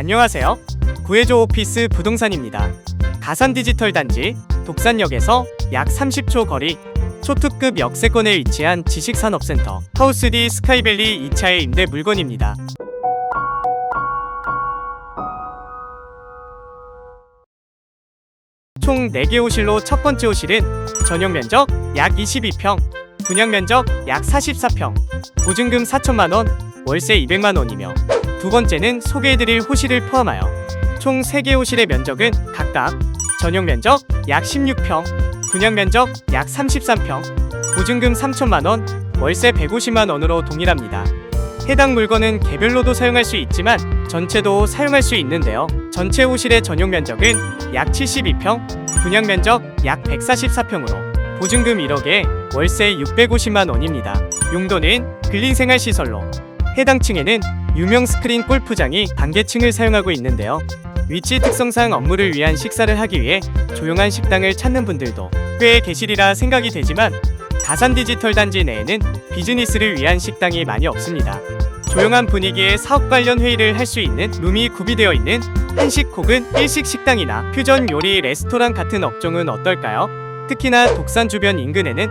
안녕하세요. 구해줘 오피스 부동산입니다. 가산 디지털 단지 독산역에서 약 30초 거리 초특급 역세권에 위치한 지식산업센터 하우스디 스카이밸리 2차의 임대 물건입니다. 총 4개 호실로 첫 번째 호실은 전용 면적 약 22평, 분양 면적 약 44평, 보증금 4천만 원, 월세 200만 원이며 두 번째는 소개해드릴 호실을 포함하여 총 3개 호실의 면적은 각각 전용 면적 약 16평, 분양 면적 약 33평, 보증금 3천만 원, 월세 150만 원으로 동일합니다. 해당 물건은 개별로도 사용할 수 있지만 전체도 사용할 수 있는데요. 전체 호실의 전용 면적은 약 72평, 분양 면적 약 144평으로 보증금 1억에 월세 650만 원입니다. 용도는 근린생활시설로 해당 층에는 유명 스크린 골프장이 단계층을 사용하고 있는데요. 위치 특성상 업무를 위한 식사를 하기 위해 조용한 식당을 찾는 분들도 꽤 계시리라 생각이 되지만 가산 디지털 단지 내에는 비즈니스를 위한 식당이 많이 없습니다. 조용한 분위기의 사업 관련 회의를 할 수 있는 룸이 구비되어 있는 한식 혹은 일식 식당이나 퓨전 요리 레스토랑 같은 업종은 어떨까요? 특히나 독산 주변 인근에는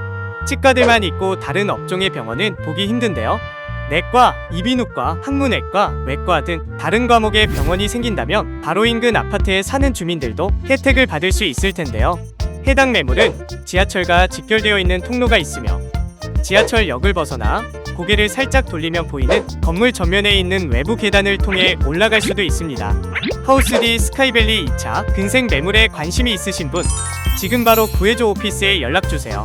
치과들만 있고 다른 업종의 병원은 보기 힘든데요. 내과, 이비인후과, 항문외과, 외과 등 다른 과목의 병원이 생긴다면 바로 인근 아파트에 사는 주민들도 혜택을 받을 수 있을 텐데요. 해당 매물은 지하철과 직결되어 있는 통로가 있으며 지하철역을 벗어나 고개를 살짝 돌리면 보이는 건물 전면에 있는 외부 계단을 통해 올라갈 수도 있습니다. 하우스디 스카이밸리 2차 근생 매물에 관심이 있으신 분 지금 바로 구해줘 오피스에 연락 주세요.